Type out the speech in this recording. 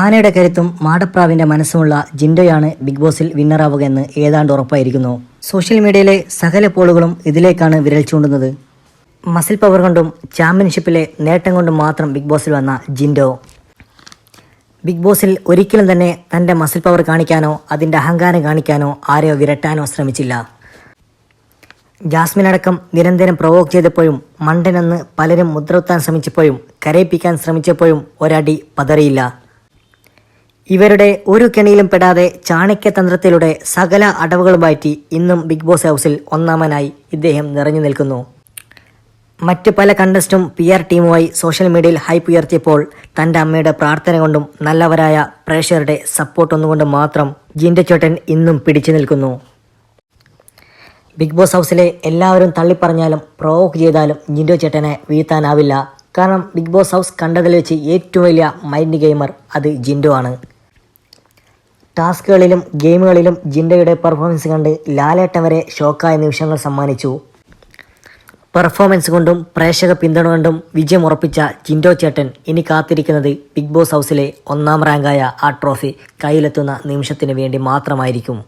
ആനയുടെ കരുത്തും മാടപ്രാവിന്റെ മനസ്സുമുള്ള ജിൻഡോയാണ് ബിഗ് ബോസിൽ വിന്നറാവുക എന്ന് ഏതാണ്ട് ഉറപ്പായിരിക്കുന്നു. സോഷ്യൽ മീഡിയയിലെ സകല പോളുകളും ഇതിലേക്കാണ് വിരൽ ചൂണ്ടുന്നത്. മസിൽ പവർ കൊണ്ടും ചാമ്പ്യൻഷിപ്പിലെ നേട്ടം കൊണ്ടും മാത്രം ബിഗ് ബോസിൽ വന്ന ജിൻഡോ. ബിഗ് ബോസിൽ ഒരിക്കലും തന്നെ തന്റെ മസിൽ പവർ കാണിക്കാനോ അതിന്റെ അഹങ്കാരം കാണിക്കാനോ ആരെയോ വിരട്ടാനോ ശ്രമിച്ചില്ല. ജാസ്മിൻ അടക്കം നിരന്തരം പ്രൊവോക്ക് ചെയ്തപ്പോഴും മണ്ടനെന്ന് പലരും മുദ്രകുത്താൻ ശ്രമിച്ചപ്പോഴും കരയിപ്പിക്കാൻ ശ്രമിച്ചപ്പോഴും ഒരടി പതറിയില്ല. ഇവരുടെ ഒരു കെണിയിലും പെടാതെ ചാണക്യതന്ത്രത്തിലൂടെ സകല അടവുകൾ മാറ്റി ഇന്നും ബിഗ് ബോസ് ഹൗസിൽ ഒന്നാമനായി ഇദ്ദേഹം നിറഞ്ഞു നിൽക്കുന്നു. മറ്റ് പല കണ്ടസ്റ്റും പി ആർ ടീമുമായി സോഷ്യൽ മീഡിയയിൽ ഹൈപ്പ് ഉയർത്തിയപ്പോൾ തന്റെ അമ്മയുടെ പ്രാർത്ഥന കൊണ്ടും നല്ലവരായ പ്രേക്ഷകരുടെ സപ്പോർട്ട് ഒന്നുകൊണ്ട് മാത്രം ജിന്റെ ഇന്നും പിടിച്ചു നിൽക്കുന്നു. ബിഗ് ബോസ് ഹൗസിലെ എല്ലാവരും തള്ളിപ്പറഞ്ഞാലും പ്രോവോക്ക് ചെയ്താലും ജിൻഡോ ചേട്ടനെ വീഴ്ത്താനാവില്ല. കാരണം ബിഗ് ബോസ് ഹൗസ് കണ്ടതിൽ വെച്ച് ഏറ്റവും വലിയ മൈൻഡ് ഗെയിമർ അത് ജിൻഡോ ആണ്. ടാസ്കുകളിലും ഗെയിമുകളിലും ജിൻഡയുടെ പെർഫോമൻസ് കണ്ട് ലാലേട്ടൻ വരെ ഷോക്കായ നിമിഷങ്ങൾ സമ്മാനിച്ചു. പെർഫോമൻസ് കൊണ്ടും പ്രേക്ഷക പിന്തുണ കൊണ്ടും വിജയം ഉറപ്പിച്ച ജിൻഡോ ചേട്ടൻ ഇനി കാത്തിരിക്കുന്നത് ബിഗ് ബോസ് ഹൗസിലെ ഒന്നാം റാങ്കായ ആ ട്രോഫി കയ്യിലെത്തുന്ന നിമിഷത്തിന് വേണ്ടി മാത്രമായിരിക്കും.